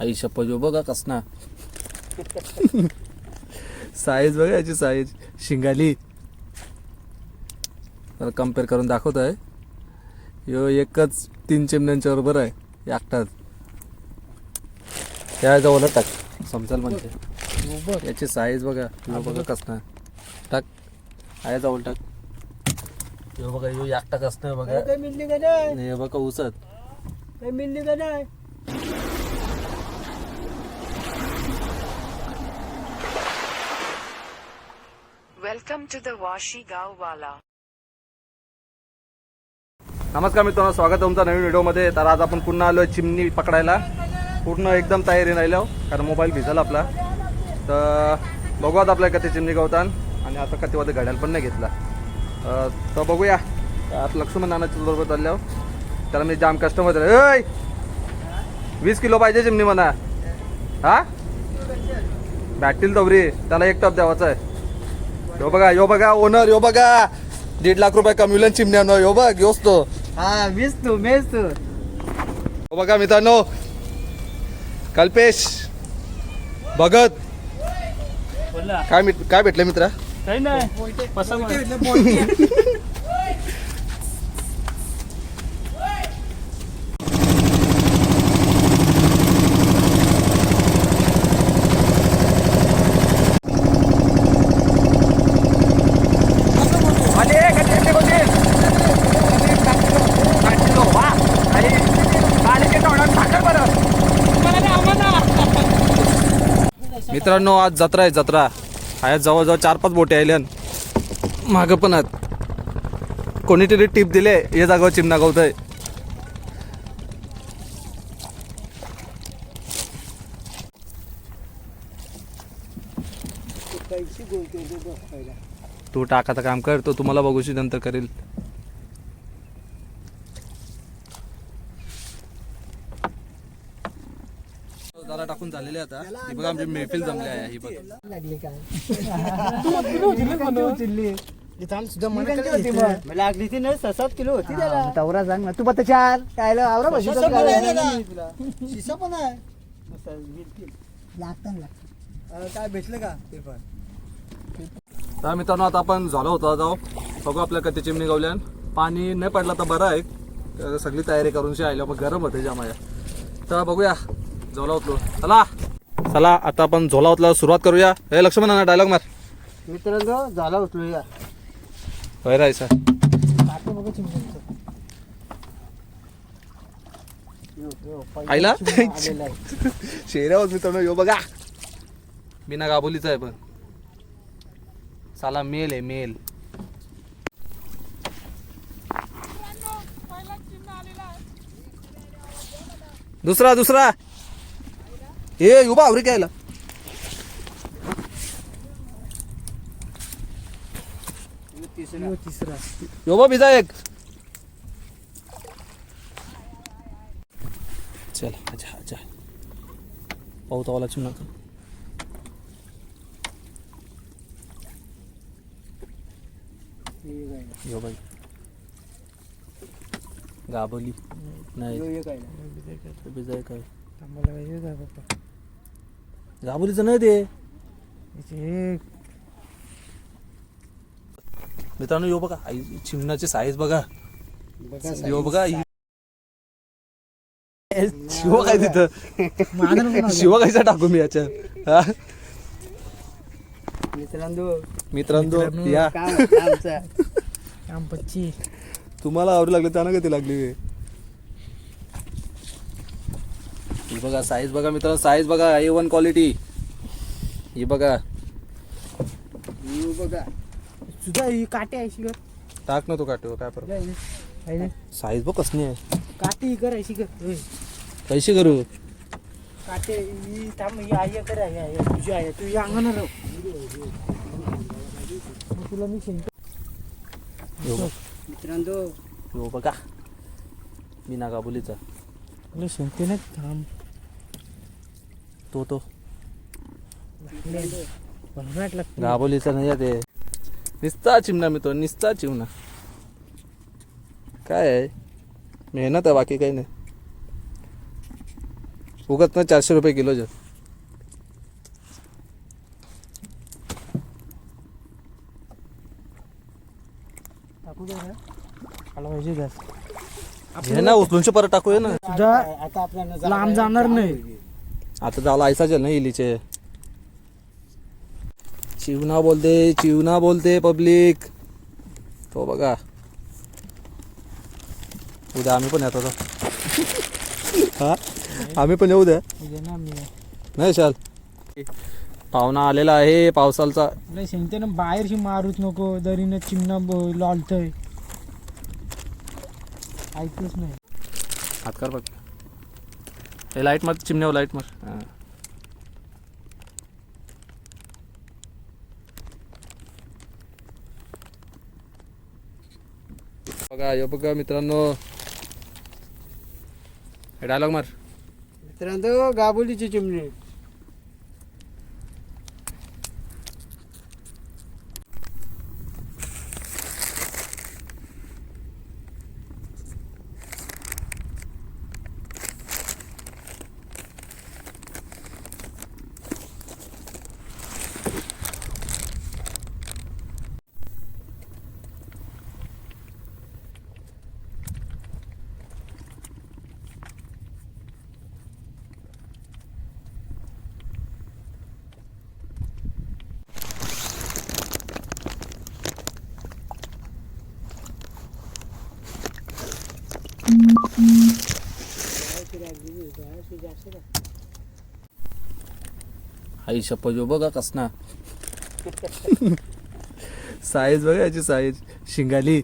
आई शप्पा जो बघा कसना. साईज बघा याची साईज. शिंगाली. तर कंपेअर करून दाखवत आहे यो एकच तीन चिमण्यांच्या बरोबर आहे. एकटाच या जवळ टाक. समजाल म्हणजे. याची साईज बघा. यो बघा कसना. टाक. आहे जवळ टाक. यो बघा यो एकटा कसना बघा. हे बघा उसत. मिळली का नाही Welcome to the Washi Wala. नमस्कार मित्रांनो स्वागत आहे तुमचा नवीन व्हिडिओमध्ये. तर आज आपण पुन्हा आलो चिमणी पकडायला. पूर्ण एकदम तयारी राहिलो कारण मोबाईल भिजला आपला. तर बघू आता आपल्या कथे चिमणी गवतान. आणि आता कधी वाजता घड्याल पण नाही घेतला. तर बघूया. आता लक्ष्मण नानाच्या बरोबर चालल्यावर त्याला मी जाम कस्टमर ऐ! वीस किलो पाहिजे चिमणी म्हणा. हा? भेटतील तवरी त्याला एक टप द्यावाचा आहे. यो बघा यो बघा ओनर यो बघा. दीड लाख रुपये कमविलन चिमण्यानं यो बघ योच तो. हा मीच तू मीच तू. हो बघा मित्रांनो. कल्पेश भगत. बोला काय मित काय भेटलं मित्रा? काही नाही. पसंत मित्रांनो आज जत्रा आहे जत्रा. आहे जवळजवळ चार पाच बोटे आयल्यान मागं पण आहेत. कोणीतरी टिप दिले हे जागेवर चिमणा गवतय तू टाकाचं काम कर तो तुम्हाला बघूशी नंतर करेल. टाकून झालेले आता. ही बघा आमची मेहफिल जमली आहे ही बघ. लागली काय? लागली ती नाही सहा सात किलो होती त्याला. तवरा सांग ना. तू पत्ता चार. काय आवरा बस शिसा पण आहे. लागतं काय भेटलं का? पेपर. तर मित्रांनो आता आपण झालो होतो जाऊ बघू आपल्या कधी चिमणी गावल्यान. पाणी नाही पडलं तर बरं आहे. सगळी तयारी करून आयला. मग गरम होते जामाया. तर बघूया. झोला होतलो चला. चला आता आपण झोला होतला सुरुवात करूया. हे लक्ष्मण डायलॉग मार. मित्रांनो झाला उचलू या होय राहायचा आईला? शेऱ्यावर मित्रांनो यो बघा. बिना गाबोलीचा आहे पण. साला मेल आहे मेल. दुसरा दुसरा. ए उभा आवरी कायला तिसरा तिसरा यो बा बिजा एक. चल अच्छा अच्छा. पाहू तो वाला चिमणा का यो बाई. गाबोली. नाही. बिजा काय? गाबोलीचं नाही ते. मित्रांनो यो बघा आई चिमणाची साईज बघा. यो बघा ही- शिव काय तिथं? शिव कायचा टाकू मी याच्यात? हा? मित्रांनो. मित्रांनो या. तुम्हाला आवडू लागले त्यांना कधी लागली? ही बघा साईज बघा मित्रांनो साईज बघा ए वन क्वालिटी ही बघा. येऊ बघा. सुद्धा ही काटे आहे शिकर टाक ना तो काटो काय फरक? साईज बघ कसली आहे. काटे ही कर आहे शिकर पैसे करू. काटे ही थांब ही आई कर आहे आई, तुझी आहे तू या अंगण राहू तुला मी बघ. मित्रांनो. बघा. बिना गाबुलीचा तुला शिंकते ना थांब. तो तो गाबोलीचा नाही ते. निस्ता चिमणा मित्र निस्ता चिमणा. काय आहे? मेहनत आहे बाकी काही नाही. उगत ना चारशे रुपये किलोचे टाकू दे रे. आला पाहिजे गॅस. हे ना उचलूनचे परत टाकूया ना. सुद्धा आता आपल्याला लांब जाणार नाही. आता झाला ऐसाचे ना इलीचे. चिवना बोलते चिवना बोलते पब्लिक. तो बघा. उद्या आम्ही पण येतो. हा? आम्ही पण येऊ द्या नाही चाल पाहुणा आलेला आहे पावसालचा. लय सांगते ना बाहेरशी मारूच नको. दरीनं चिमणा ब- लॉलतय. ऐकलंच नाही. हात कर बघ. हे लाइट मार चिमण्यावर लाइट मार हा. बघा यो बघा मित्रांनो. हे डायलॉग मार. मित्रांनो गाबोलीची चिमणी. आई शपथ यो बघा कसना साईज बघा याची साईज. शिंगाली.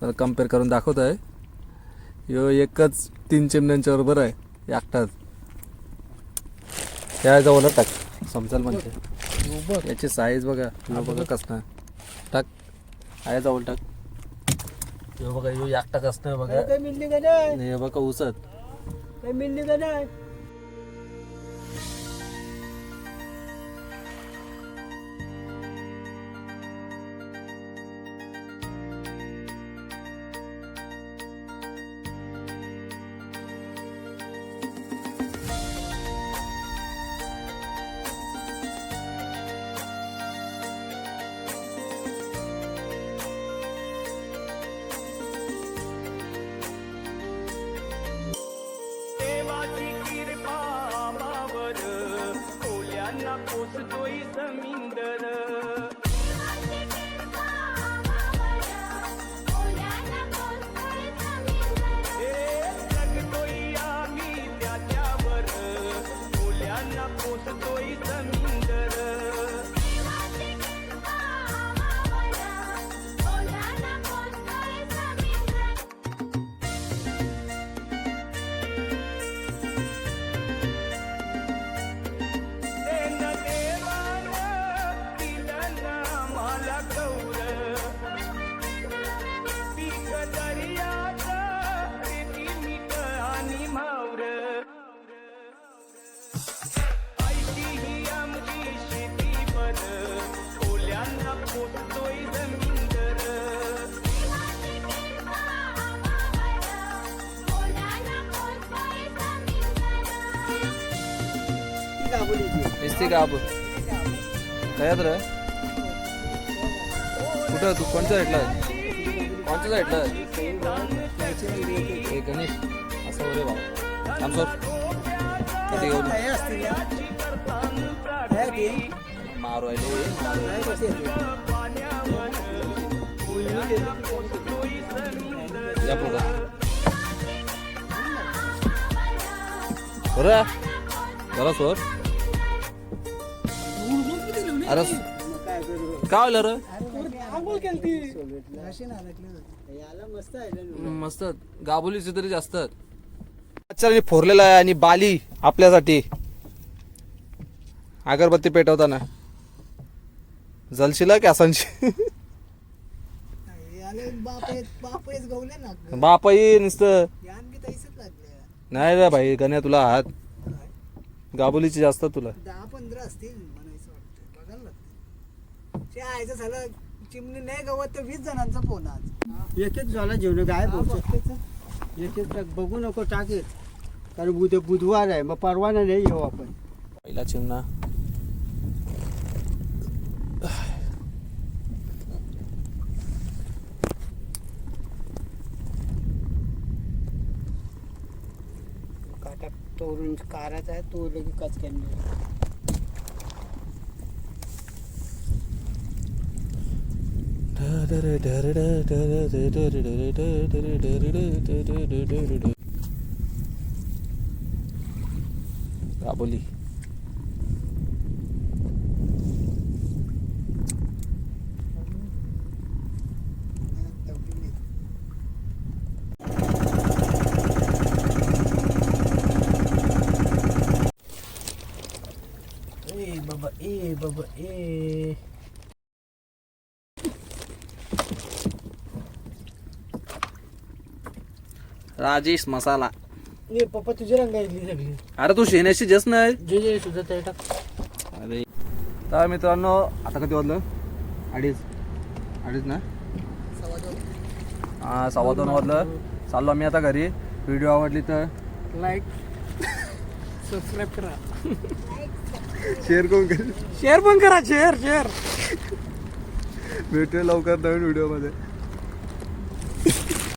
मला कंपेअर करून दाखवत आहे यो एकच तीन चिमण्यांच्या बरोबर आहे एकटाच. त्या जवळ टाक समजाल म्हणजे. याची साईज बघा बघा कसना टाक. आहे जवळ टाक. यो बघा यो एकटा कसना बघा. काही मिळली का नाही? हे बघा उसत. काही मिळली का नाही? दिसते का आपण? काय कुठं? तू कोणत्या साईडला आहे? कोणत्या साईडला हे गणेश. असं रे बाबा. थांब किती घेऊन मारू आहे या पुढं बरं? जरा सोर अरे काय रे. याला मस्त. आहे ना. मस्त गाबोलीचे तरी जास्त. आचार्य फोरलेला आहे आणि बाली आपल्यासाठी. अगरबत्ती पेटवताना. जलशिला कॅसांची याला बाप आहेत बाप आहेत गवले ना बापाई नुसतं. नाही रे भाई गण्या तुला हात. गाबोलीची जास्त तुला. दहा पंधरा असतील. आयचं झालं चिमणी नाही गवत तर वीस जणांचा फोन आज. एक एक झाला जेवण काय एक एक बघू नको टाकेत कारण उद्या बुधवार आहे मग परवाना नाही येऊ आपण. पहिला चिमणा. काटा तोडून काराचा आहे तो लगे कचक्याने राबोली ए बाबा ए बाबा ए राजेश मसाला. पप्पा तुझी सगळी. अरे तू शेण्याची जस नाही? जे जे सुद्धा ते टाक अरे. तर मित्रांनो आता कधी वाजलं? अडीच. अडीच ना? हा सव्वा दोन वाजलं. चाललो मी आता घरी. व्हिडिओ आवडली तर लाईक सबस्क्राईब करा. शेअर करून कर शेअर पण करा शेअर शेअर भेटूया लवकर नवीन व्हिडिओमध्ये.